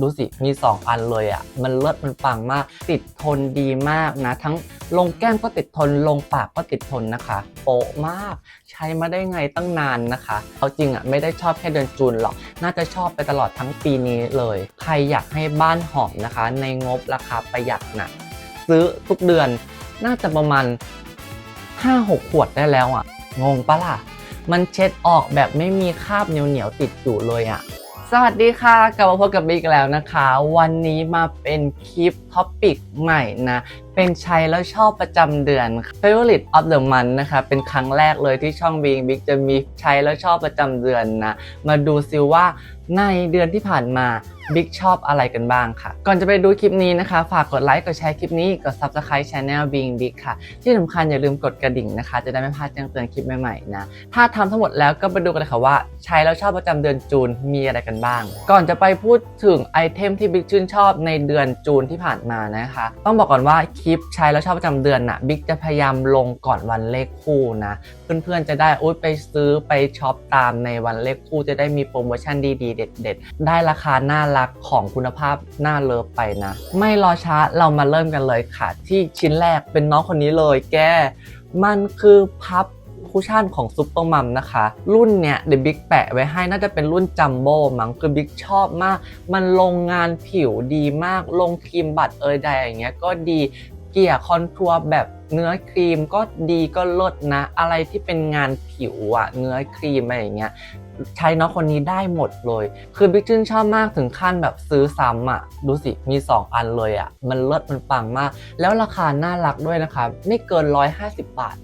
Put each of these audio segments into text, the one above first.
ดูสิ มี 2 อันเลยอะ่ะ มันเลิศมันปังมาก ติดทนดีมากนะ ทั้งลงแก้มก็ติดทน ลงปากก็ติดทนนะคะ โปะมาก ใช้มาได้ไงตั้งนานนะคะ เอาจริงอะ่ะ ไม่ได้ชอบแค่เดือนจูนหรอก น่าจะชอบไปตลอดทั้งปีนี้เลย ใครอยากให้บ้านหอมนะคะ ในงบราคาประหยัดนะซื้อทุกเดือนน่าจะประมาณ 5-6 ขวดได้แล้วอะ งงปะล่ะ มันเช็ดออกแบบไม่มีคราบเหนียวๆติดอยู่เลยอะ สวัสดีค่ะ กลับมาพบกับบิ๊กแล้วนะคะ วันนี้มาเป็นคลิปท็อปิกใหม่นะ เป็นใช้แล้วชอบประจำเดือน Favorite of the Month นะคะเป็นครั้งแรกเลยที่ช่องบิงบิ๊กจะมีใช้แล้วชอบประจำเดือนนะ มาดูซิว่าในเดือนที่ผ่านมาบิ๊กชอบอะไรกันบ้างค่ะ ก่อนจะไปดูคลิปนี้นะคะ ฝากกดไลค์ กดแชร์คลิปนี้ กด Subscribe Channel Being Big ค่ะ ที่สำคัญอย่าลืมกดกระดิ่งนะคะ จะได้ไม่พลาดแจ้งเตือนคลิปใหม่ๆนะ ถ้าทำทั้งหมดแล้วก็ไปดูกันเลยค่ะว่า ใช้แล้วชอบประจำเดือนจูนมีอะไรกันบ้าง ก่อนจะไปพูดถึงไอเทมที่บิ๊กชื่นชอบในเดือนจูนที่ผ่านมานะคะ ต้องบอกก่อนว่าคลิปใช้แล้วชอบประจำเดือนน่ะบิ๊กจะพยายามลงก่อนวันเลขคู่นะ เพื่อนๆจะได้อุ๊ยไปซื้อไปช็อปตามในวันเลขคู่จะได้มีโปรโมชั่นดีๆ เด็ด ๆ ได้ราคาน่ารักของคุณภาพน่าเลิฟไปนะ ไม่รอช้าเรามาเริ่มกันเลยค่ะ ที่ชิ้นแรกเป็นน้องคนนี้เลยแกมันคือพับคุชชั่นของซุปเปอร์มัมนะคะ รุ่นเนี้ยเดบิ๊กแปะไว้ให้น่าจะเป็นรุ่นจัมโบ้มั้งคือบิ๊กชอบมาก มันลงงานผิวดีมากลงครีมบัตรเอยใดอย่างเงี้ยก็ดี เกี่ยคอนทัวร์แบบเนื้อครีมก็ดีก็ลดนะ อะไรที่เป็นงานผิวอะเนื้อครีมอะไรอย่างเงี้ยใช้น้องคนนี้ได้หมดเลย คือบิ๊กจึนชอบมากถึงขั้นแบบซื้อซ้ำอะดูสิ มี 2 อันเลยอะมันเลิศมันปังมาก แล้วราคาน่ารักด้วยนะคะ ไม่เกิน 150 บาท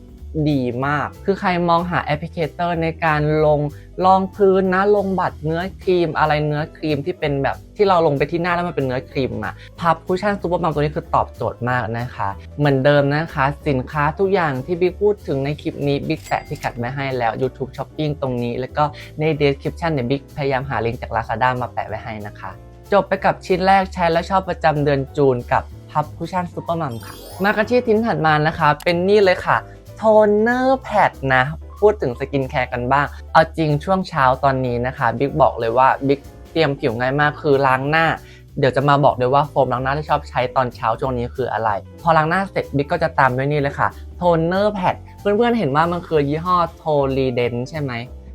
ดีมาก คือใครมองหาแอปพลิเคเตอร์ในการลงรองพื้นนะลงบัตรเนื้อครีม อะไรเนื้อครีมที่เป็นแบบที่เราลงไปที่หน้าแล้วมันเป็นเนื้อครีมอะพับคุชชั่นซูเปอร์มัมตัวนี้คือตอบโจทย์มากนะคะ เหมือนเดิมนะคะ สินค้าทุกอย่างที่บิ๊กพูดถึงในคลิปนี้บิ๊กแปะพิกัดไว้ให้แล้ว YouTube Shopping ตรงนี้ แล้วก็ใน description เนี่ยบิ๊กพยายามหาลิงก์จาก Lazada มาแปะไว้ให้นะคะ จบไปกับชิ้นแรกใช้แล้วชอบประจำเดือนจูนกับพับคุชชั่นซูเปอร์มัมค่ะ มากันที่ทิ้นถัดมานะคะ เป็นนี่เลยค่ะ โทนเนอร์แพดนะ พูดถึงสกินแคร์กันบ้าง เอาจริงช่วงเช้าตอนนี้นะคะบิ๊กบอกเลยว่าบิ๊กเตรียมผิวง่ายมากคือล้างหน้าเดี๋ยวจะมาบอกด้วยว่าโฟมล้างหน้าที่ชอบใช้ตอนเช้าช่วงนี้คืออะไร พอล้างหน้าเสร็จบิ๊กก็จะตามด้วยนี่เลยค่ะโทนเนอร์แพดเพื่อนๆเห็นว่ามันคือยี่ห้อโทลีเดนใช่ไหม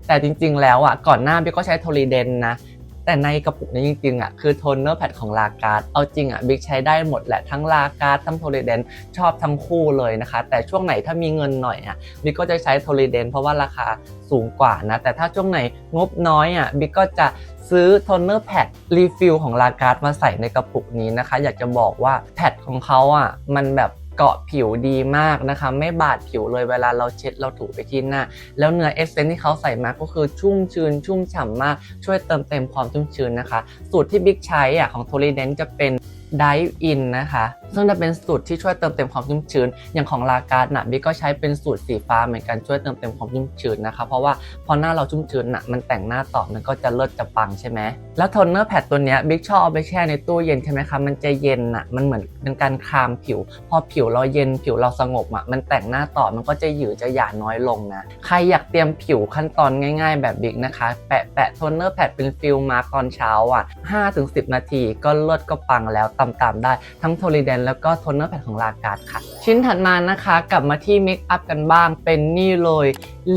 แต่จริงๆแล้วอะก่อนหน้าบิ๊กก็ใช้โทลีเดนนะ แต่ในกระปุกนี้จริงๆอะคือโทนเนอร์แพดของลาการ์ดเอาจริงอะบิ๊กใช้ได้หมดแหละทั้งลาการ์ดทั้งโทลีเดนชอบทั้งคู่เลยนะคะ แต่ช่วงไหนถ้ามีเงินหน่อยอะบิ๊กก็จะใช้โทลีเดนเพราะว่าราคาสูงกว่านะ แต่ถ้าช่วงไหนงบน้อยอะบิ๊กก็จะซื้อโทนเนอร์แพดรีฟิลของลาการ์ดมาใส่ในกระปุกนี้นะคะ อยากจะบอกว่าแพดของเขาอะมันแบบ เกาะผิวดีมากนะคะ ไม่บาดผิวเลยเวลาเราเช็ดเราถูไปที่หน้า แล้วเนื้อเอสเซนที่เขาใส่มาก็คือชุ่มชื้นชุ่มฉ่ำมาก ช่วยเติมเต็มความชุ่มชื้นนะคะ สูตรที่บิ๊กใช้อะของโทลีเดนจะเป็น Dive In นะคะ ซึ่งจะเป็นสูตรที่ช่วยเติมเต็มความชุ่มชื้น อย่างของลาการ์ดนะบิ๊กก็ใช้เป็นสูตรสีฟ้าเหมือนกันช่วยเติมเต็มความชุ่มชื้นนะคะ เพราะว่าพอหน้าเราชุ่มชื้นน่ะมันแต่งหน้าต่อมันก็จะเลิศจะปังใช่ไหม แล้วโทนเนอร์แพดตัวนี้บิ๊กชอบเอาไปแช่ในตู้เย็นใช่ไหมคะ มันจะเย็นน่ะมันเหมือนเป็นการคลามผิว พอผิวเราเย็นผิวเราสงบอะ มันแต่งหน้าต่อมันก็จะหยือจะหยาน้อยลงนะ ใครอยากเตรียมผิวขั้นตอนง่าย ๆ แบบบิ๊กนะคะ แปะแปะโทนเนอร์แพดเป็นฟิลมาตอนเช้าอะ5-10 นาทีก็เลิศก็ปังแล้วตต่ำๆได้ทั้งโทลิเดนแล้วก็โทนเนอร์แพดของลาการ์ดค่ะ ชิ้นถัดมานะคะกลับมาที่เมคอัพกันบ้างเป็นนี่เลย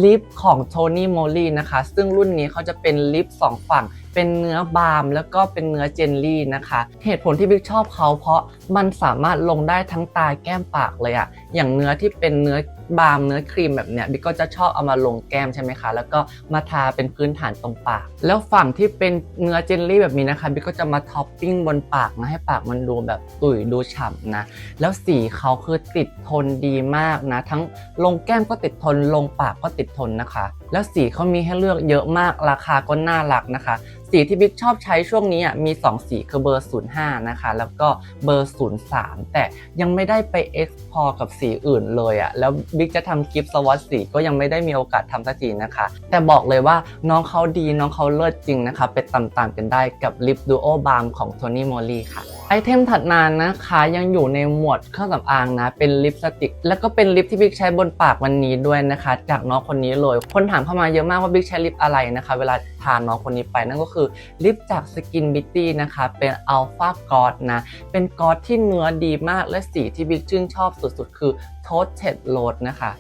ลิปของโทนี่โมลี่นะคะ ซึ่งรุ่นนี้เขาจะเป็นลิปสองฝั่ง เป็นเนื้อบาล์มแล้วก็เป็นเนื้อเจลลี่นะคะ เหตุผลที่บิ๊กชอบเขาเพราะมันสามารถลงได้ทั้งตาแก้มปากเลยอะอย่างเนื้อที่เป็นเนื้อ บาล์มเนื้อครีมแบบเนี้ยบิ๊กก็จะชอบเอามาลงแก้มใช่ไหมคะ แล้วก็มาทาเป็นพื้นฐานตรงปาก แล้วฝั่งที่เป็นเนื้อเจลลี่แบบนี้นะคะบิ๊กก็จะมาท็อปปิ้งบนปากนะให้ปากมันดูแบบตุ๋ยดูฉ่ำนะ แล้วสีเขาคือติดทนดีมากนะ ทั้งลงแก้มก็ติดทนลงปากก็ติดทนนะคะ แล้วสีเขามีให้เลือกเยอะมากราคาก็น่ารักนะคะ สีที่บิ๊กชอบใช้ช่วงนี้อะมี 2 สีคือเบอร์ 05 นะคะ แล้วก็เบอร์ 03 แต่ยังไม่ได้ไป export กับสีอื่นเลยอะแล้วบิ๊กจะทำคลิปสวอตสีก็ยังไม่ได้มีโอกาสทำสักทีนะคะ แต่บอกเลยว่าน้องเขาดีน้องเขาเลิศจริงนะคะ ไปตามๆกันได้กับลิปดูโอบา m ของ Tony Moly ค่ะไอเทมถัดมานะคะยังอยู่ในหมวดเครื่องสำอางนะ เป็นลิปสติก แล้วก็เป็นลิปที่บิ๊กใช้บนปากวันนี้ด้วยนะคะ จากน้องคนนี้เลย คนถามเข้ามาเยอะมากว่าบิ๊กใช้ลิปอะไรนะคะ เวลาทานน้องคนนี้ไปนั่นก็คือคือลิปจากสกินบิ t ตี้นะคะเป็นอัลฟากอ d นะ เป็นกอดที่เนื้อดีมากและสีที่บิ๊กชื่นชอบสุดๆ คือ Toasted Rose นะคะ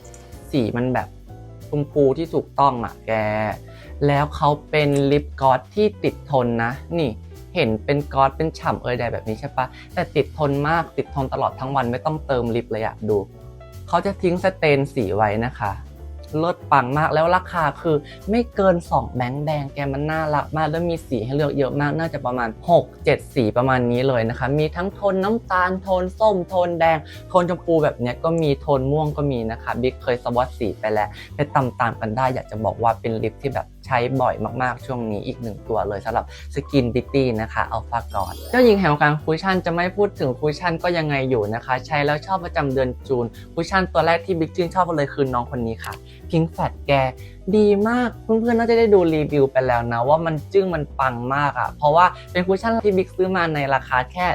สีมันแบบชมพูที่ถูกต้องอะแก แล้วเขาเป็นลิปกอดที่ติดทนนะ นี่เห็นเป็นกอดเป็นฉ่ำเอยใดแบบนี้ใช่ปะแต่ติดทนมากติดทนตลอดทั้งวันไม่ต้องเติมลิปเลยอะดู เขาจะทิ้งสเตนสีไว้นะคะ เลิศปังมากแล้วราคาคือไม่เกิน 2 แบงค์แดงแกมันน่ารักมากแล้วมีสีให้เลือกเยอะมากน่าจะประมาณ 6-7 สีประมาณนี้เลยนะคะ มีทั้งโทนน้ำตาลโทนส้มโทนแดง โทนชมพูแบบเนี้ยก็มีโทนม่วงก็มีนะคะบิ๊กเคยสวอตสีไปแล้วไปตามตามๆกันได้อยากจะบอกว่าเป็นลิปที่แบบ ใช้บ่อยมากๆช่วงนี้อีกหนึ่งตัวเลยสำหรับสกินบิ t ตี้นะคะอัลฟากอนเจ้าหญิงแห่งวงการคุชชั่นจะไม่พูดถึงคุชชั่นก็ยังไงอยู่นะคะ ใช้แล้วชอบประจำเดือนจูนคุชชั่นตัวแรกที่บิ๊กชิ้นชอบเลยคือน้องคนนี้ค่ะพิงแฟดแก ดีมากเพื่อนๆน่าจะได้ดูรีวิวไปแล้วนะ ว่ามันจึ้งมันปังมากอะ่ะ เพราะว่าเป็นคุชชั่นที่บิ๊กซื้อมาในราคาแค่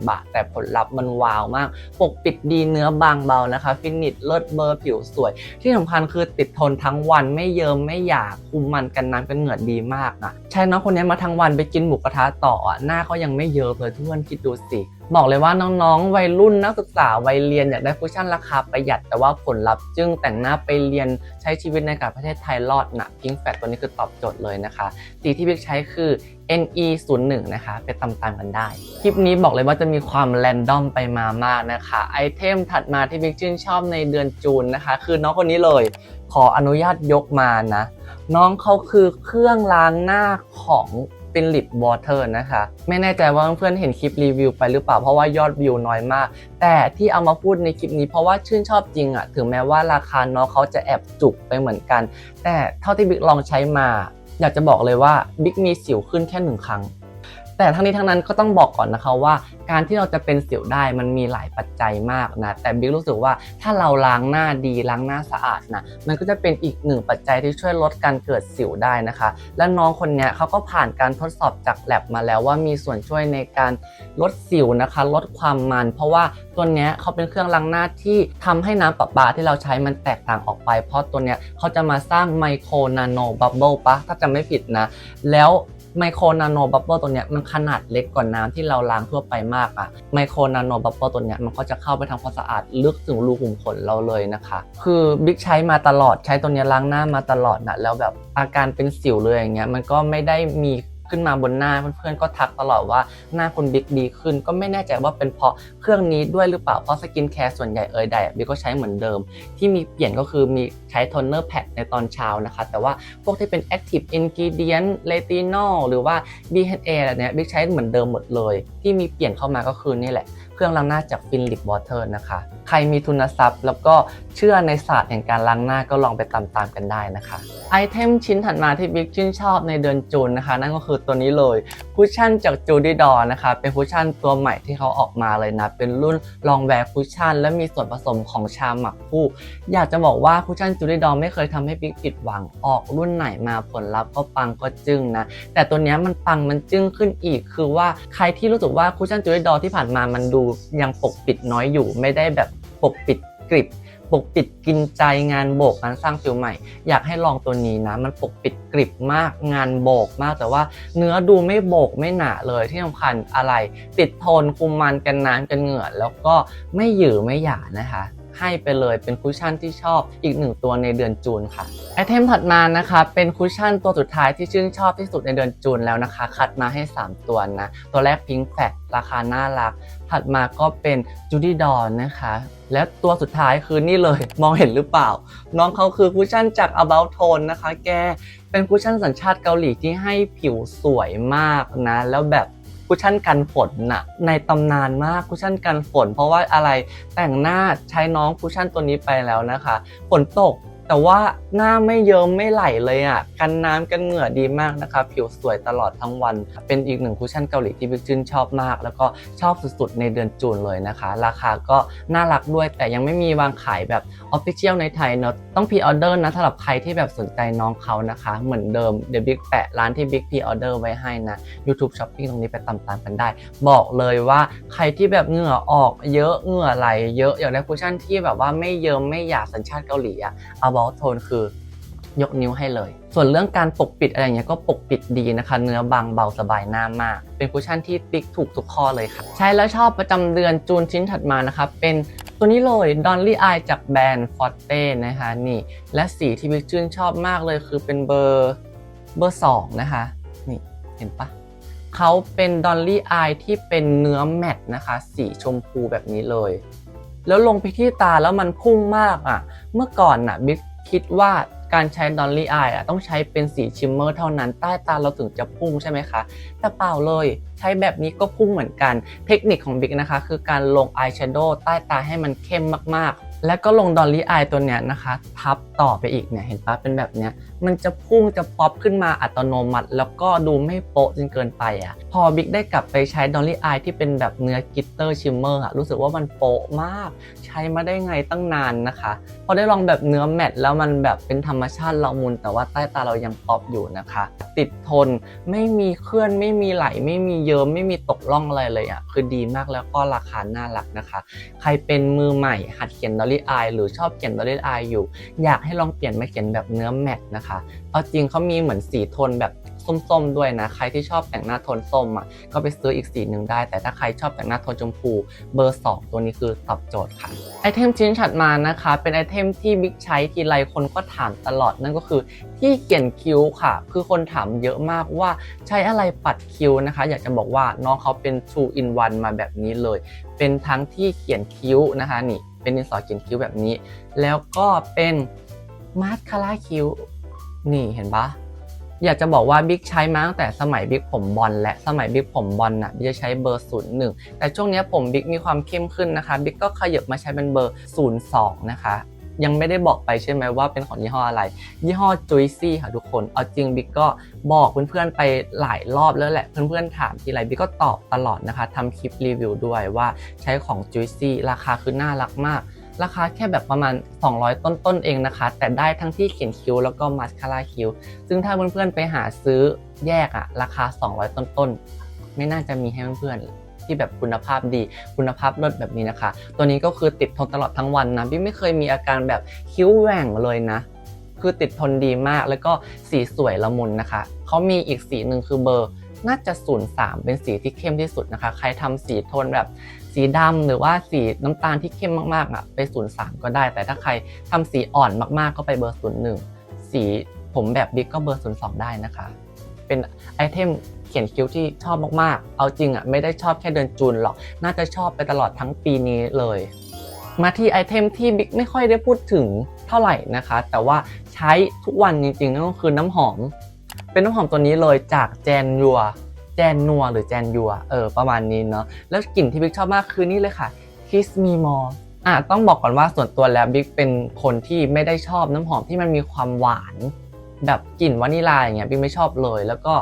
144 บาท แต่ผลลัพธ์มันว้าวมาก ปกปิดดีเนื้อบางเบานะคะ ฟินิชเลิศเบอร์ผิวสวย ที่สำคัญคือติดทนทั้งวันไม่เยิมไม่หยาคุมมันกันน้ำกันเหงื่อดีมากนะใช่น้องคนนี้มาทั้งวันไปกินหมูกระทะต่ออะหน้าเขายังไม่เยิมเลยทุกคนคิดดูสิ บอกเลยว่าน้องๆ วัยรุ่นนักศึกษาวัยเรียนอยากได้คุชชั่นราคาประหยัด แต่ว่าผลลัพธ์จึงแต่งหน้าไปเรียนใช้ชีวิตในกับประเทศไทยรอดนะพิงแฟตตัวนี้คือตอบโจทย์เลยนะคะ สีที่บิ๊กใช้คือ NE 0 1 นะคะไปตามๆกันได้ คลิปนี้บอกเลยว่าจะมีความแรนดอมไปมามากนะคะ ไอเทมถัดมาที่บิ๊กชื่นชอบในเดือนจูนนะคะ คือน้องคนนี้เลย ขออนุญาตยกมานะ น้องเขาคือเครื่องล้างหน้าของ ฟิลิปวอเตอร์นะคะ ไม่แน่ใจว่าเพื่อนๆเห็นคลิปรีวิวไปหรือเปล่าเพราะว่ายอดวิวน้อยมาก แต่ที่เอามาพูดในคลิปนี้เพราะว่าชื่นชอบจริงอะถึงแม้ว่าราคาน้องเขาจะแอบจุกไปเหมือนกัน แต่เท่าที่บิ๊กลองใช้มา อยากจะบอกเลยว่าบิ๊กมีสิวขึ้นแค่หนึ่งครั้ง แต่ทั้งนี้ทั้งนั้นก็ต้องบอกก่อนนะคะว่า การที่เราจะเป็นสิวได้มันมีหลายปัจจัยมากนะแต่บิ๊กรู้สึกว่าถ้าเราล้างหน้าดีล้างหน้าสะอาดนะมันก็จะเป็นอีกหนึ่งปัจจัยที่ช่วยลดการเกิดสิวได้นะคะ และน้องคนนี้เขาก็ผ่านการทดสอบจากแลบมาแล้วว่ามีส่วนช่วยในการลดสิวนะคะ ลดความมัน เพราะว่าตัวนี้เขาเป็นเครื่องล้างหน้าที่ทำให้น้ำประปาที่เราใช้มันแตกต่างออกไป เพราะตัวนี้เขาจะมาสร้างไมโครนาโนบับเบิลปะถ้าจำไม่ผิดนะ แล้ว ไมโครนาโนบับเบิลตัวเนี้ยมันขนาดเล็กกว่าน้ำที่เราล้างทั่วไปมากอะไมโครนาโนบับเบิลตัวเนี้ยมันก็จะเข้าไปทำความสะอาดลึกถึงรูขุมขนเราเลยนะคะ คือบิ๊กใช้มาตลอดใช้ตัวเนี้ยล้างหน้ามาตลอดนะแล้วแบบอาการเป็นสิวเลยอย่างเงี้ยมันก็ไม่ได้มี ขึ้นมาบนหน้าเพื่อนๆก็ทักตลอดว่าหน้าคุณบิ๊กดีขึ้น ก็ไม่แน่ใจว่าเป็นเพราะเครื่องนี้ด้วยหรือเปล่าเพราะสกินแคร์ส่วนใหญ่เอ่ยใดบิ๊กก็ใช้เหมือนเดิม ที่มีเปลี่ยนก็คือมีใช้โทนเนอร์แพดในตอนเช้านะคะแต่ว่าพวกที่เป็น Active Ingredient Retinol หรือว่า BHA อะไรเนี้ยบิ๊กใช้เหมือนเดิมหมดเลย ที่มีเปลี่ยนเข้ามาก็คือนี่แหละ รื่องล้างหน้าจาก Philip Water นะคะ ใครมีทุนทรัพย์ แล้วก็เชื่อในศาสตร์แห่งการล้างหน้าก็ลองไปตามๆกันได้นะคะ ไอเทมชิ้นถัดมาที่บิ๊กชื่นชอบในเดือนจูนนะคะ นั่นก็คือตัวนี้เลยคุชชั่นจากจูดี้ดอนะคะ เป็นคุชชั่นตัวใหม่ที่เขาออกมาเลยนะ เป็นรุ่นลองแวร์คุชชั่น และมีส่วนผสมของชาหมักผู้ อยากจะบอกว่าคุชชั่นจูดี้ดอไม่เคยทำให้บิ๊กผิดหวังออกรุ่นไหนมาผลลัพธ์ก็ปังก็จึ้งนะแต่ตัวนี้มันปังมันจึ้งขึ้นอีก คือว่าใครที่รู้สึกว่าคุชชั่นจูดี้ดอที่ผ่านมามันดูยังปกปิดน้อยอยู่ ไม่ได้แบบปกปิดกริบปกปิดกินใจงานโบกงานสร้างฟิลใหม่ อยากให้ลองตัวนี้นะ มันปกปิดกริบมากงานโบกมากแต่ว่าเนื้อดูไม่โบกไม่หนาเลยที่สำคัญอะไร ติดทนคุมมันกันน้ำกันเหงื่อแล้วก็ไม่หยือไม่หยานะคะ ให้ไปเลยเป็นคุชชั่นที่ชอบอีกหนึ่งตัวในเดือนจูนค่ะไอเทมถัดมานะคะเป็นคุชชั่นตัวสุดท้ายที่ชื่นชอบที่สุดในเดือนจูนแล้วนะคะ คัดมาให้ 3 ตัวนะ ตัวแรกพิงแฟกราคาน่ารัก ถัดมาก็เป็นจูดี้ดอนนะคะ และตัวสุดท้ายคือนี่เลยมองเห็นหรือเปล่า น้องเขาคือคุชชั่นจาก About Tone นะคะ แกเป็นคุชชั่นสัญชาติเกาหลีที่ให้ผิวสวยมากนะ แล้วแบบ คุชชั่นกันฝนน่ะในตำนานมากคุชชั่นกันฝน เพราะว่าอะไรแต่งหน้าใช้น้องคุชชั่นตัวนี้ไปแล้วนะคะฝนตก แต่ว่าหน้าไม่เยิ้มไม่ไหลเลยอะ กันน้ำกันเหงื่อดีมากนะคะผิวสวยตลอดทั้งวัน เป็นอีกหนึ่งคุชชั่นเกาหลีที่บิ๊กชื่นชอบมาก แล้วก็ชอบสุดๆในเดือนจูนเลยนะคะ ราคาก็น่ารักด้วยแต่ยังไม่มีวางขายแบบออฟฟิเชียลในไทยเนอะต้องพ r ออเดอร์นะสำหรับใครที่แบบสนใจน้องเขานะคะ เหมือนเดิมเดี๋ยวบิ๊กแปะร้านที่บิ๊กพ r ออเดอร์ไว้ให้นะ YouTube Shopping ตรงนี้ไปตามๆกันได้ บอกเลยว่าใครที่แบบเหงื่อออกเยอะเหงื่อไหลเยอะอยากได้คุชชั่นที่แบบว่าไม่เยิ้มไม่หยาบสัญชาติเกาหลีอะเอาบอก About Tone คือยกนิ้วให้เลย ส่วนเรื่องการปกปิดอะไรอย่างเงี้ยก็ปกปิดดีนะคะ เนื้อบางเบาสบายหน้ามาก เป็นคุชชั่นที่ติ๊กถูกทุกข้อเลยค่ะ ใช้แล้วชอบประจำเดือนจูนชิ้นถัดมานะคะ เป็นตัวนี้เลย Dolly Eye จากแบรนด์ Forte นะคะนี่ และสีที่บิ๊กชื่นชอบมากเลยคือเป็นเบอร์เบอร์สองนะคะ นี่เห็นปะเขาเป็น Dolly Eye ที่เป็นเนื้อแมตนะคะ สีชมพูแบบนี้เลย แล้วลงไปที่ตาแล้วมันพุ่งมากอะ เมื่อก่อนน่ะบิ๊ก คิดว่าการใช้ดอลลี่อายอะต้องใช้เป็นสีชิมเมอร์เท่านั้นใต้ตาเราถึงจะพุ่งใช่ไหมคะ แต่เปล่าเลยใช้แบบนี้ก็พุ่งเหมือนกัน เทคนิคของบิ๊กนะคะ คือการลงอายแชโดว์ใต้ตาให้มันเข้มมากๆ แล้วก็ลงดอลลี่อายตัวเนี้ยนะคะ ทับต่อไปอีกเนี่ยเห็นปะเป็นแบบเนี้ย มันจะพุ่งจะป๊อปขึ้นมาอัตโนมัติ แล้วก็ดูไม่โป๊ะจนเกินไปอะ พอบิ๊กได้กลับไปใช้ดอลลี่อายที่เป็นแบบเนื้อกิตเตอร์ชิมเมอร์อะรู้สึกว่ามันโป๊ะมาก ใช้มาได้ไงตั้งนานนะคะ พอได้ลองแบบเนื้อแมตแล้วมันแบบเป็นธรรมชาติละมุน แต่ว่าใต้ตาเรายังป๊อปอยู่นะคะ ติดทนไม่มีเคลื่อนไม่มีไหลไม่มีเยิ้มไม่มีตกล่องอะไรเลยอะคือดีมากแล้วก็ราคาน่ารักนะคะ ใครเป็นมือใหม่หัดเขียนดอลลี่อายหรือชอบเขียนดอลลี่อายอยู่ อยากให้ลองเปลี่ยนมาเขียนแบบเนื้อแมตนะคะเอาจริงเขามีเหมือนสีโทนแบบส้มๆด้วยนะ ใครที่ชอบแต่งหน้าโทนส้มอะ ก็ไปซื้ออีกสีหนึ่งได้ แต่ถ้าใครชอบแต่งหน้าโทนชมพูเบอร์ 2 ตัวนี้คือตอบโจทย์ค่ะ ไอเทมชิ้นถัดมานะคะ เป็นไอเทมที่บิ๊กใช้ทีไรคนก็ถามตลอดนั่นก็คือที่เขียนคิ้วค่ะ คือคนถามเยอะมากว่าใช้อะไรปัดคิ้วนะคะ อยากจะบอกว่าน้องเขาเป็น2 in 1มาแบบนี้เลย เป็นทั้งที่เขียนคิ้วนะคะนี่ เป็นดินสอเขียนคิ้วแบบนี้ แล้วก็เป็นมาสคาร่าคิ้ว นี่เห็นปะอยากจะบอกว่าบิ๊กใช้มาตั้งแต่สมัยบิ๊กผมบอลและสมัยบิ๊กผมบอลน่ะบิ๊กจะใช้เบอร์ 01 แต่ช่วงนี้ผมบิ๊กมีความเข้มขึ้นนะคะบิ๊กก็ขยับมาใช้เป็นเบอร์ 02 นะคะ ยังไม่ได้บอกไปใช่ไหมว่าเป็นของยี่ห้ออะไร ยี่ห้อ Juicy ค่ะทุกคนเอาจริงบิ๊กก็บอกเพื่อนๆไปหลายรอบแล้วแหละเพื่อนๆถามทีไรบิ๊กก็ตอบตลอดนะคะทำคลิปรีวิวด้วยว่าใช้ของ Juicy ราคาคือน่ารักมาก ราคาแค่แบบประมาณ 200 ต้นๆเองนะคะ แต่ได้ทั้งที่เขียนคิ้วแล้วก็มาสคาร่าคิ้ว ซึ่งถ้าเพื่อนๆไปหาซื้อแยกอะราคา 200 ต้นๆ ไม่น่าจะมีให้เพื่อนๆที่แบบคุณภาพดีคุณภาพลดแบบนี้นะคะ ตัวนี้ก็คือติดทนตลอดทั้งวันนะพี่ไม่เคยมีอาการแบบคิ้วแหว่งเลยนะ คือติดทนดีมากแล้วก็สีสวยละมุนนะคะเขามีอีกสีหนึ่งคือเบอร์ น่าจะ 03 เป็นสีที่เข้มที่สุดนะคะ ใครทำสีโทนแบบสีดำหรือว่าสีน้ำตาลที่เข้มมากๆอะไป 03 ก็ได้ แต่ถ้าใครทำสีอ่อนมากๆ ก็ไปเบอร์ 01 สีผมแบบบิ๊กก็เบอร์ 02 ได้นะคะ เป็นไอเทมเขียนคิ้วที่ชอบมากๆ เอาจริงอะไม่ได้ชอบแค่เดือนจูนหรอก น่าจะชอบไปตลอดทั้งปีนี้เลย มาที่ไอเทมที่บิ๊กไม่ค่อยได้พูดถึงเท่าไหร่นะคะ แต่ว่าใช้ทุกวันจริงๆนั่นก็คือน้ำหอม เป็นน้ำหอมตัวนี้เลยจากแจนยัวแจนนัวหรือแจนยัวเออประมาณนี้เนาะแล้วกลิ่นที่บิ๊กชอบมากคือนี่เลยค่ะ Kiss Me More อะต้องบอกก่อนว่าส่วนตัวแล้วบิ๊กเป็นคนที่ไม่ได้ชอบน้ำหอมที่มันมีความหวาน แบบกลิ่นวานิลาอย่างเงี้ยบิ๊กไม่ชอบเลย แล้วก็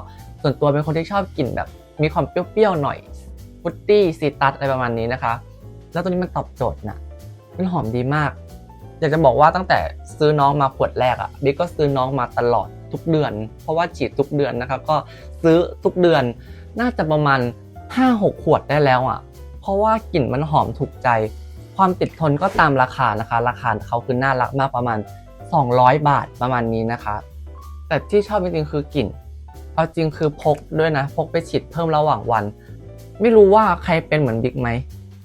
ส่วนตัวเป็นคนที่ชอบกลิ่นแบบมีความเปรี้ยวๆหน่อยฟุตตี้ซีตัสอะไรประมาณนี้นะคะ แล้วตัวนี้มันตอบโจทย์นะมันหอมดีมาก อยากจะบอกว่าตั้งแต่ซื้อน้องมาขวดแรกอะ่ะบิ๊กก็ซื้อน้องมาตลอด ทุกเดือน เพราะว่าฉีดทุกเดือนนะครับ ก็ซื้อทุกเดือนน่าจะประมาณ 5-6 ขวดได้แล้วอะ่ะ เพราะว่ากลิ่นมันหอมถูกใจ ความติดทนก็ตามราคานะคะ ราคาเขาคือน่ารักมากประมาณ 200 บาทประมาณนี้นะคะ แต่ที่ชอบจริงๆคือกลิ่นเอาจริงคือพกด้วยนะ พกไปฉีดเพิ่มระหว่างวัน ไม่รู้ว่าใครเป็นเหมือนบิ๊กไหม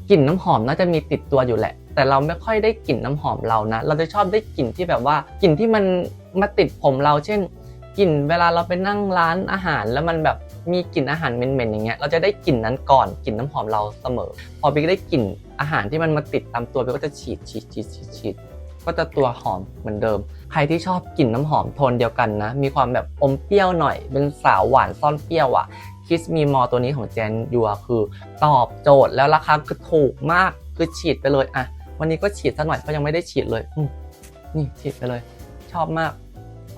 กลิ่นน้ำหอมน่าจะมีติดตัวอยู่แหละ แต่เราไม่ค่อยได้กลิ่นน้ำหอมเรานะ เราจะชอบได้กลิ่นที่แบบว่ากลิ่นที่มันมาติดผมเรา เช่น กลิ่นเวลาเราไปนั่งร้านอาหาร แล้วมันแบบมีกลิ่นอาหารเหม็นๆอย่างเงี้ยเราจะได้กลิ่นนั้นก่อนกลิ่นน้ำหอมเราเสมอ พอบิ๊กได้กลิ่นอาหารที่มันมาติดตามตัวบิ๊กก็จะฉีดฉีดฉีดฉีดฉีดก็จะตัวหอมเหมือนเดิม ใครที่ชอบกลิ่นน้ำหอมโทนเดียวกันนะ มีความแบบอมเปรี้ยวหน่อย เป็นสาวหวานซ่อนเปรี้ยวอะคิสมีมอตัวนี้ของแจนยัวคือตอบโจทย์แล้วราคาคือถูกมากคือฉีดไปเลยอะวันนี้ก็ฉีดสักหน่อยเพราะยังไม่ได้ฉีดเลยนี่ฉีดไปเลย ชอบมาก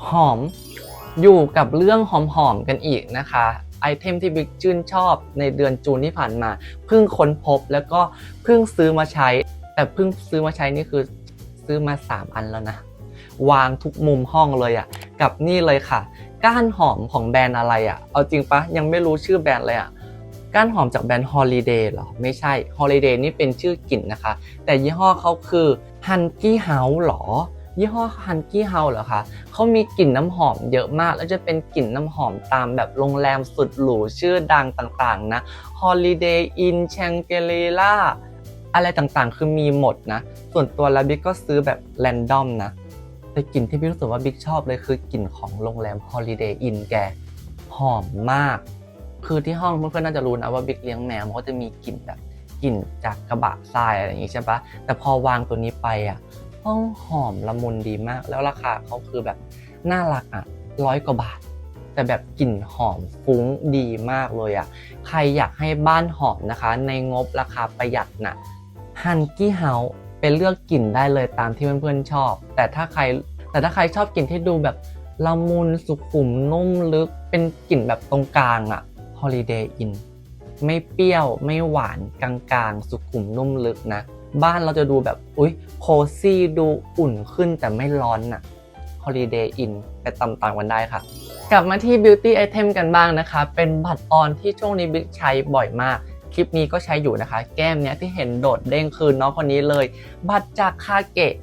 หอม อยู่กับเรื่องหอมๆกันอีกนะคะไอเทมที่บิ๊กชื่นชอบในเดือนจูนที่ผ่านมาเพิ่งค้นพบแล้วก็เพิ่งซื้อมาใช้ แต่เพิ่งซื้อมาใช้นี่คือซื้อมา 3 อันแล้วนะ วางทุกมุมห้องเลยอะ่ะกับนี่เลยค่ะ ก้านหอมของแบรนด์อะไรอะ่ะ เอาจริงปะยังไม่รู้ชื่อแบรนด์เลยอะ่ะก้านหอมจากแบรนด์ Holiday เหรอ ไม่ใช่ Holiday นี่เป็นชื่อกลิ่นนะคะ แต่ยี่ห้อเขาคือ Hunky House หรอ ยี่ห้อฮันกี้เฮาเหรอคะเขามีกลิ่นน้ำหอมเยอะมาก แล้วจะเป็นกลิ่นน้ำหอมตามแบบโรงแรมสุดหรูชื่อดังต่างๆนะ Holiday Inn Shangri-La อะไรต่างๆ คือมีหมดนะ ส่วนตัวแล้วบิ๊กก็ซื้อแบบแรนดอมนะ แต่กลิ่นที่บิ๊กรู้สึกว่าบิ๊กชอบเลยคือกลิ่นของโรงแรม Holiday Inn แก หอมมาก คือที่ห้องเพื่อนๆน่าจะรู้นะว่าบิ๊กเลี้ยงแมวมันก็จะมีกลิ่นแบบกลิ่นจากกระบะทรายอะไรอย่างงี้ใช่ปะแต่พอวางตัวนี้ไปอะ ห้องหอมละมุนดีมาก แล้วราคาเขาคือแบบน่ารักอะร้อยกว่าบาท แต่แบบกลิ่นหอมฟุ้งดีมากเลยอะใครอยากให้บ้านหอมนะคะ ในงบราคาประหยัดน่ะฮันกี้เฮาเป็นเลือกกลิ่นได้เลยตามที่เพื่อนๆชอบ แต่ถ้าใครแต่ถ้าใครชอบกลิ่นที่ดูแบบละมุนสุขุมนุ่มลึก เป็นกลิ่นแบบตรงกลางอะ Holiday Inn ไม่เปรี้ยวไม่หวานกลางๆ สุขุมนุ่มลึกนะ บ้านเราจะดูแบบอุ้ยโคซี่ดูอุ่นขึ้นแต่ไม่ร้อนน่ะ Holiday Inn ไปตามๆกันได้ค่ะ กลับมาที่ Beauty Item กันบ้างนะคะ เป็นบัตรออนที่ช่วงนี้บิ๊กใช้บ่อยมาก คลิปนี้ก็ใช้อยู่นะคะ แก้มเนี้ยที่เห็นโดดเด้งคือน้องคนนี้เลย บัตรจากคาเกะ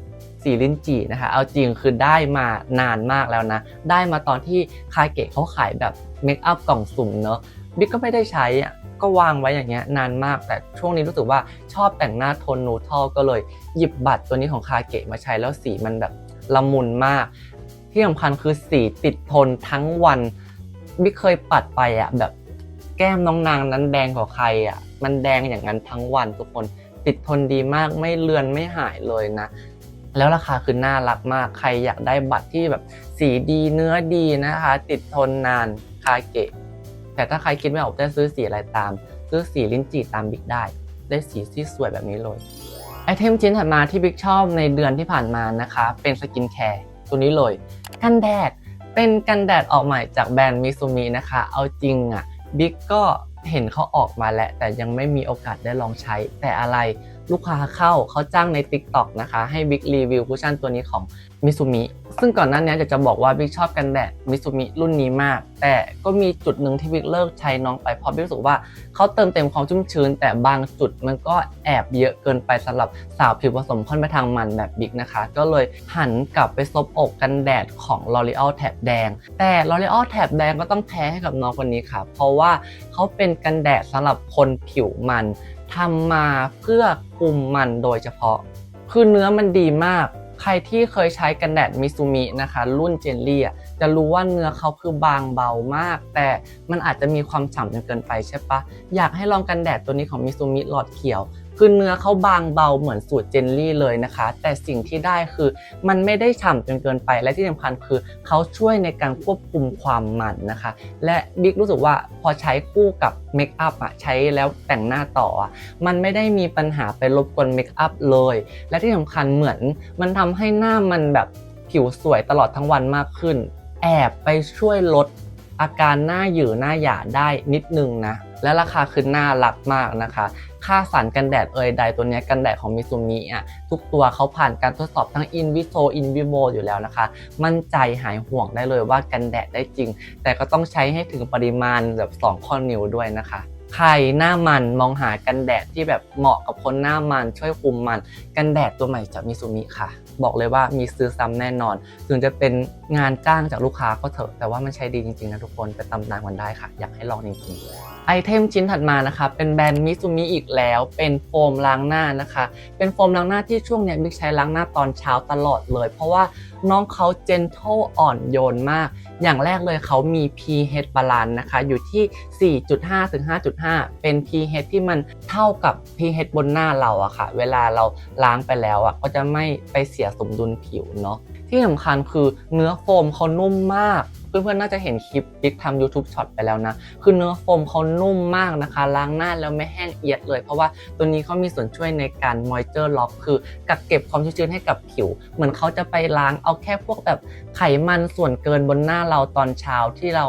สีลิ้นจี่นะคะ เอาจริงคือได้มานานมากแล้วนะ ได้มาตอนที่คาเกะเขาขายแบบเมคอัพกล่องสุ่มเนอะ บิ๊กก็ไม่ได้ใช้อะก็วางไว้อย่างเงี้ยนานมากแต่ช่วงนี้รู้สึกว่าชอบแต่งหน้าโทนนูทอลก็เลยหยิบบัตรตัวนี้ของคาเกะมาใช้แล้วสีมันแบบละมุนมาก ที่สำคัญคือสีติดทนทั้งวันบิ๊กเคยปัดไปอะแบบแก้มน้องนางนั้นแดงกว่าใครอะมันแดงอย่างนั้นทั้งวันทุกคนติดทนดีมากไม่เลือนไม่หายเลยนะ แล้วราคาคือน่ารักมากใครอยากได้บัตรที่แบบสีดีเนื้อดีนะคะ ติดทนนานคาเกะ แต่ถ้าใครคิดไม่ออกจะซื้อสีอะไรตาม ซื้อสีลิ้นจี่ตามบิ๊กได้ ได้สีที่สวยแบบนี้เลยไอเทมชิ้นถัดมาที่บิ๊กชอบในเดือนที่ผ่านมานะคะ เป็นสกินแคร์ตัวนี้เลยกันแดดเป็นกันแดดออกใหม่จากแบรนด์มิซูมินะคะ เอาจริงอะบิ๊กก็เห็นเขาออกมาแล้วแต่ยังไม่มีโอกาสได้ลองใช้แต่อะไร ลูกค้าเข้าเขาจ้างใน TikTok นะคะ ให้บิ๊กรีวิวคุชชั่นตัวนี้ของมิซูมิซึ่งก่อนหน้านี้จะจะบอกว่าบิ๊กชอบกันแดดมิซูมิรุ่นนี้มาก แต่ก็มีจุดหนึ่งที่บิ๊กเลิกใช้น้องไปเพราะบิ๊กรู้สึกว่าเขาเติมเต็มความชุ่มชื้น แต่บางจุดมันก็แอบเยอะเกินไปสำหรับสาวผิวผสมค่อนไปทางมันแบบบิ๊กนะคะ ก็เลยหันกลับไปซบอกกันแดดของ L'Oreal แถบแดง แต่ L'Oreal แถบแดงก็ต้องแพ้ให้กับน้องคนนี้ค่ะ เพราะว่าเขาเป็นกันแดดสำหรับคนผิวมัน ทำมาเพื่อคุมมันโดยเฉพาะ คือเนื้อมันดีมาก ใครที่เคยใช้กันแดดมิซูมินะคะ รุ่นเจลลี่จะรู้ว่าเนื้อเขาคือบางเบามาก แต่มันอาจจะมีความฉ่ำจนเกินไปใช่ปะอยากให้ลองกันแดดตัวนี้ของมิซูมิหลอดเขียว คือเนื้อเขาบางเบาเหมือนสูตรเจลลี่เลยนะคะ แต่สิ่งที่ได้คือมันไม่ได้ฉ่ำจนเกินไปและที่สำคัญคือเขาช่วยในการควบคุมความมันนะคะ และบิ๊กรู้สึกว่าพอใช้คู่กับเมคอัพอะใช้แล้วแต่งหน้าต่ออะมันไม่ได้มีปัญหาไปรบกวนเมคอัพเลย และที่สำคัญเหมือนมันทำให้หน้ามันแบบผิวสวยตลอดทั้งวันมากขึ้น แอบไปช่วยลดอาการหน้าหยือหน้าหยาได้นิดนึงนะ และราคาคือน่ารักมากนะคะ ค่าสารกันแดดเอยใดตัวนี้กันแดดของมิซูมิอะทุกตัวเขาผ่านการทดสอบทั้ง in vitro in vivo อยู่แล้วนะคะ มั่นใจหายห่วงได้เลยว่ากันแดดได้จริง แต่ก็ต้องใช้ให้ถึงปริมาณแบบ2ข้อนิ้วด้วยนะคะใครหน้ามันมองหากันแดดที่แบบเหมาะกับคนหน้ามันช่วยคุมมัน กันแดดตัวใหม่จากมิซูมิค่ะ บอกเลยว่ามีซื้อซ้ำแน่นอน ถึงจะเป็นงานจ้างจากลูกค้าก็เถอะ แต่ว่ามันใช้ดีจริงๆนะทุกคนไปตำนานกันได้ค่ะ อยากให้ลองจริงๆไอเทมชิ้นถัดมานะคะเป็นแบรนด์มิซูมิอีกแล้ว เป็นโฟมล้างหน้านะคะ เป็นโฟมล้างหน้าที่ช่วงเนี้ยบิ๊กใช้ล้างหน้าตอนเช้าตลอดเลย เพราะว่า น้องเขาเจน t l e อ่อนโยนมาก อย่างแรกเลยเขามี pH balance นะคะอยู่ที่ 4.5 ถึง 5.5 เป็น pH ที่มันเท่ากับ pH บนหน้าเราอะค่ะ เวลาเราล้างไปแล้วอะก็จะไม่ไปเสียสมดุลผิวเนาะที่สำคัญคือเนื้อโฟมเขานุ่มมาก เพื่อนๆน่าจะเห็นคลิปบิ๊กทำ YouTube Shot ไปแล้วนะ คือเนื้อโฟมเขานุ่มมากนะคะ ล้างหน้าแล้วไม่แห้งเอียดเลย เพราะว่าตัวนี้เขามีส่วนช่วยในการ moisture lock คือกักเก็บความชุ่มชื้นให้กับผิว เหมือนเขาจะไปล้างเอาแค่พวกแบบไขมันส่วนเกินบนหน้าเราตอนเช้าที่เรา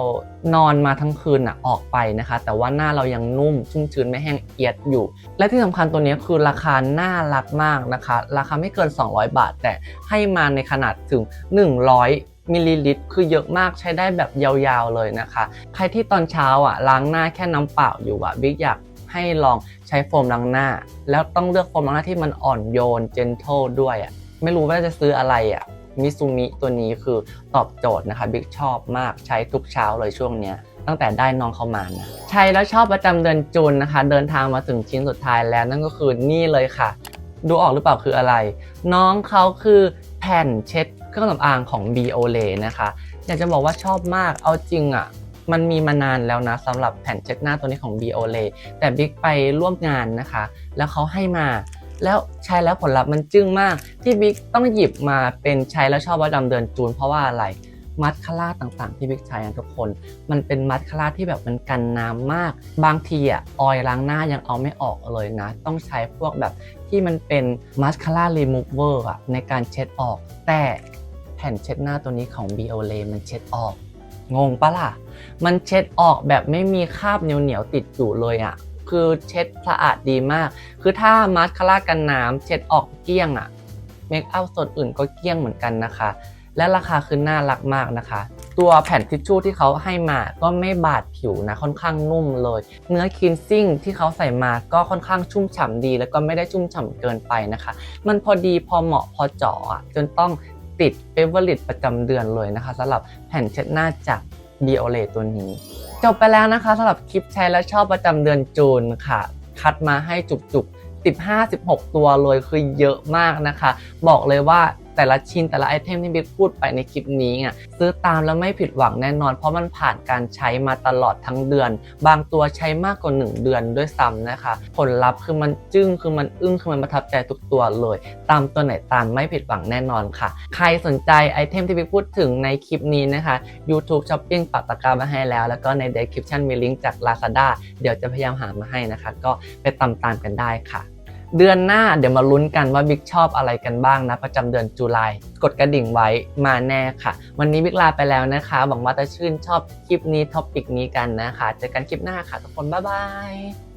นอนมาทั้งคืนอะออกไปนะคะ แต่ว่าหน้าเรายังนุ่มชุ่มชื้นไม่แห้งเอียดอยู่ และที่สำคัญตัวนี้คือราคาน่ารักมากนะคะ ราคาไม่เกิน 200 บาท แต่ให้มาในขนาดถึง 100 มิลลิลิตรคือเยอะมากใช้ได้แบบยาวๆเลยนะคะ ใครที่ตอนเช้าอะล้างหน้าแค่น้ำเปล่าอยู่อะบิ๊กอยากให้ลองใช้โฟมล้างหน้า แล้วต้องเลือกโฟมล้างหน้าที่มันอ่อนโยน gentle ด้วยอะไม่รู้ว่าจะซื้ออะไรอะมิซูมิตัวนี้คือตอบโจทย์นะคะบิ๊กชอบมากใช้ทุกเช้าเลยช่วงเนี้ยตั้งแต่ได้น้องเขามานะใช้แล้วชอบประจำเดือนจูนนะคะ เดินทางมาถึงชิ้นสุดท้ายแล้วนั่นก็คือนี่เลยค่ะ ดูออกหรือเปล่าคืออะไร น้องเขาคือแผ่นเช็ด เครื่องสำอางของ b olay นะคะอยากจะบอกว่าชอบมากเอาจริงอะ่ะมันมีมานานแล้วนะสำหรับแผ่นเช็ดหน้าตัวนี้ของ b olay แต่บิ๊กไปร่วมงานนะคะ แล้วเขาให้มาแล้วใช้แล้วผลลัพธ์มันจึ้งมากที่บิ๊กต้องหยิบมาเป็นใช้แล้วชอบประจำเดือนจูนเพราะว่าอะไรมัสคาร่าต่างๆ ที่บิ๊กใช้นะทุกคน มันเป็นมัสคาร่าที่แบบมันกันน้ำมาก บางทีอะออยล์ล้างหน้ายังเอาไม่ออกเลยนะ ต้องใช้พวกแบบที่มันเป็นมัสคาร่ารีมูเวอร์อะในการเช็ดออก แต่ ผ่นเช็ดหน้าตัวนี้ของ b o l a มันเช็ดออก งงปะล่ะ มันเช็ดออกแบบไม่มีคราบเหนียวๆติดอยู่เลยอะ คือเช็ดสะอาดดีมาก คือถ้ามัสคาร่ากันน้ำเช็ดออกเกลี้ยงอะ เมคอัพส่วนอื่นก็เกลี้ยงเหมือนกันนะคะ และราคาคือน่ารักมากนะคะตัวแผ่นทิชชู่ที่เขาให้มาก็ไม่บาดผิวนะค่อนข้างนุ่มเลย เนื้อคินซิ่งที่เขาใส่มาก็ค่อนข้างชุ่มฉ่ำดี แล้วก็ไม่ได้ชุ่มฉ่ำเกินไปนะคะ มันพอดีพอเหมาะพอเจาะอะจนต้อง ติดเฟเวอร์ลิตประจำเดือนเลยนะคะสำหรับแผ่นเช็ดหน้าจากดีโอเลตัวนี้ จบไปแล้วนะคะสำหรับคลิปใช้และชอบประจำเดือนจูนค่ะ คัดมาให้จุกๆ15-16 ตัวเลยคือเยอะมากนะคะ บอกเลยว่า แต่ละชิ้นแต่ละไอเทมที่บิ๊กพูดไปในคลิปนี้อะซื้อตามแล้วไม่ผิดหวังแน่นอน เพราะมันผ่านการใช้มาตลอดทั้งเดือน บางตัวใช้มากกว่า 1 เดือนด้วยซ้ำนะคะ ผลลัพธ์คือมันจึ้งคือมันอึ้งคือมันประทับใจทุกตัวเลย ตามตัวไหนตามไม่ผิดหวังแน่นอนค่ะ ใครสนใจไอเทมที่บิ๊กพูดถึงในคลิปนี้นะคะ YouTube Shopping ปักตะกร้ามาให้แล้ว แล้วก็ใน description มีลิงก์จาก Lazada เดี๋ยวจะพยายามหามาให้นะคะ ก็ไปตามตามๆกันได้ค่ะ เดือนหน้าเดี๋ยวมาลุ้นกันว่าบิ๊กชอบอะไรกันบ้างนะ ประจำเดือนจุลายกดกระดิ่งไว้มาแน่ค่ะ วันนี้บิ๊กลาไปแล้วนะคะ หวังว่าจะชื่นชอบคลิปนี้ท็อปิกนี้กันนะคะเจอกันคลิปหน้าค่ะทุกคนบ๊ายบาย